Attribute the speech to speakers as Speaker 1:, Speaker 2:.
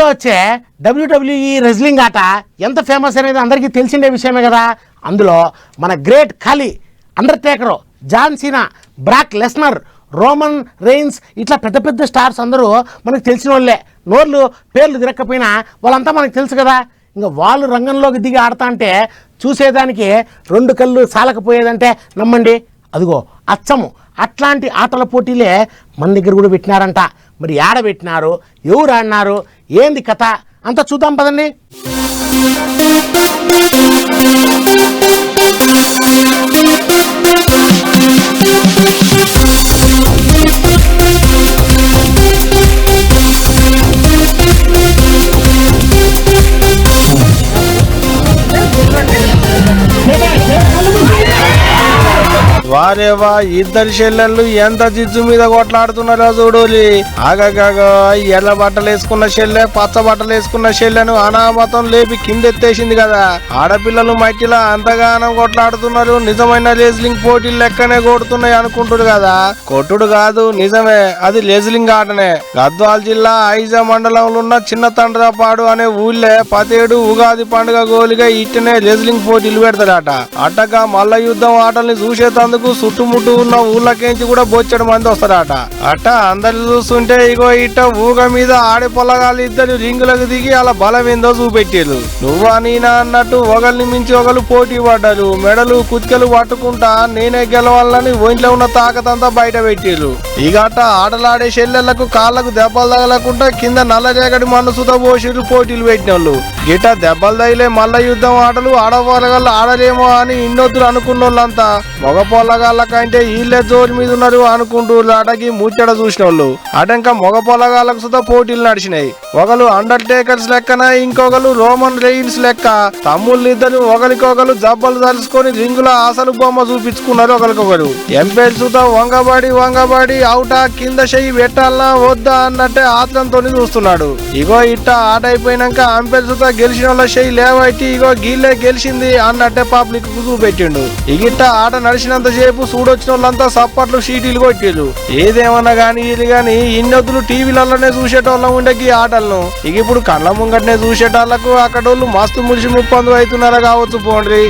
Speaker 1: తమిళ్ళో వచ్చే WWE wrestling ఆట ఎంత ఫేమస్ అనేది అందరికీ తెలిసిండే విషయమే కదా. అందులో మన great Khali అండర్టేకరు John Cena Brock Lesnar Roman Reigns ఇట్లా పెద్ద పెద్ద స్టార్స్ అందరూ మనకు తెలిసిన వాళ్ళే. నోర్లు పేర్లు తిరక్కపోయినా వాళ్ళంతా మనకు తెలుసు కదా. ఇంకా వాళ్ళు రంగంలోకి దిగి ఆడతా అంటే చూసేదానికి రెండు కళ్ళు సాలకపోయేదంటే నమ్మండి. అదిగో అచ్చము. అట్లాంటి ఆటల పోటీలే మన దగ్గర కూడా పెట్టినారంట. మరి ఏడ పెట్టినారు? ఎవరు ఆడినారు? ఏంది కథ? అంతా చూద్దాం పదండి.
Speaker 2: వారేవా ఇద్దరు చెల్లెళ్ళు ఎంత జిజ్జు మీద కొట్లాడుతున్నారో చూడోలి ఆగగాగా ఎర్ర బట్టలు వేసుకున్న చెల్లె పచ్చ బట్టలు వేసుకున్న చెల్లెను అనామతం లేపి కిందెత్తేసింది కదా. ఆడపిల్లలు మట్టిలో అంతగానం కొట్లాడుతున్నారు. నిజమైన లేజ్లింగ్ పోటీలు లెక్కనే కొడుతున్నాయి అనుకుంటుడు కదా. కొట్టుడు కాదు నిజమే. అది లేజ్లింగ్ ఆటనే. గద్వాల్ జిల్లా ఐజా మండలంలో ఉన్న చిన్న తండ్రపాడు అనే ఊళ్ళే పతేడు ఉగాది పండుగ గోలిగా ఇట్టనే లెజ్లింగ్ పోటీలు పెడతాడట అట్టగా మల్ల యుద్ధం ఆటల్ని చూసేటందుకు చుట్టుముట్టు ఉన్న ఊళ్ళకేంచి కూడా బొచ్చడి మంది వస్తారట. అట్ట అందరు చూస్తుంటే ఇగో ఇట్ట ఊగ మీద ఆడి పొలగాళ్ళు ఇద్దరు రింగులకు దిగి అలా బలమేందో చూపెట్టారు నువ్వా నీనా అన్నట్టు ఒకరిని మించి ఒకరు పోటీ పడ్డారు. మెడలు కుతికలు పట్టుకుంటా నేనే గెలవాలని ఒంట్లో ఉన్న తాకతంతా బయట పెట్టారు ఇక అట్ట ఆటలాడే చెల్లెళ్ళకు కాళ్ళకు దెబ్బలు తగలకుండా కింద నల్లరేగడి మనసుతో పోషులు పోటీలు పెట్టిన వాళ్ళు గిట దెబ్బలు తగిలే మల్ల యుద్ధం ఆటలు ఆడవాళ్ళగల్లు ఆడలేమో అని ఇన్నొద్దులు అనుకున్న వాళ్ళంతా మగ పొలగాళ్ళకంటే వీళ్ళే జోరు మీద ఉన్నారు అనుకుంటూ అడగి ముచ్చట చూసిన వాళ్ళు అటంక మగ పొలగాళ్ళకు సుధా పోటీలు నడిచినాయి. ఒకరు అండర్టేకర్స్ లెక్కన ఇంకొకరు రోమన్ రెయిన్స్ లెక్క. తమ్ముళ్ళు ఇద్దరు ఒకరికొకరు జబ్బలు తలుసుకొని రింగుల ఆసలు బొమ్మ చూపించుకున్నారు ఒకరికొకరు. ఎంపేల్ సుధా వంగబడి వంగబడి అవుటా కింద చెయ్యి పెట్టాలా వద్దా అన్నట్టే ఆత్రంతో చూస్తున్నాడు. ఇగో ఇట్ట ఆట అయిపోయినాక అంపేల్ సుధా గెలిచిన వాళ్ళ చెయ్యి లేవైతే ఇగో గీళ్ళే గెలిచింది అన్నట్టే పబ్లిక్ చూపెట్టిండు. ఇగిట్ట ఆట నడిచినంత సేపు చూడొచ్చిన వాళ్ళంతా సప్పట్లు షీటీలు కొట్టేది ఏదేమన్నా గానీ ఇది గాని ఇన్నొద్దులు టీవీలలోనే చూసేటోళ్ళం ఉండకి ఆటలను. ఇక ఇప్పుడు కళ్ళ ముంగటనే చూసేటోళ్ళకు అక్కడోళ్ళు మస్తు ములిసి ముప్పందు అవుతున్నారా కావచ్చు పోండ్రి.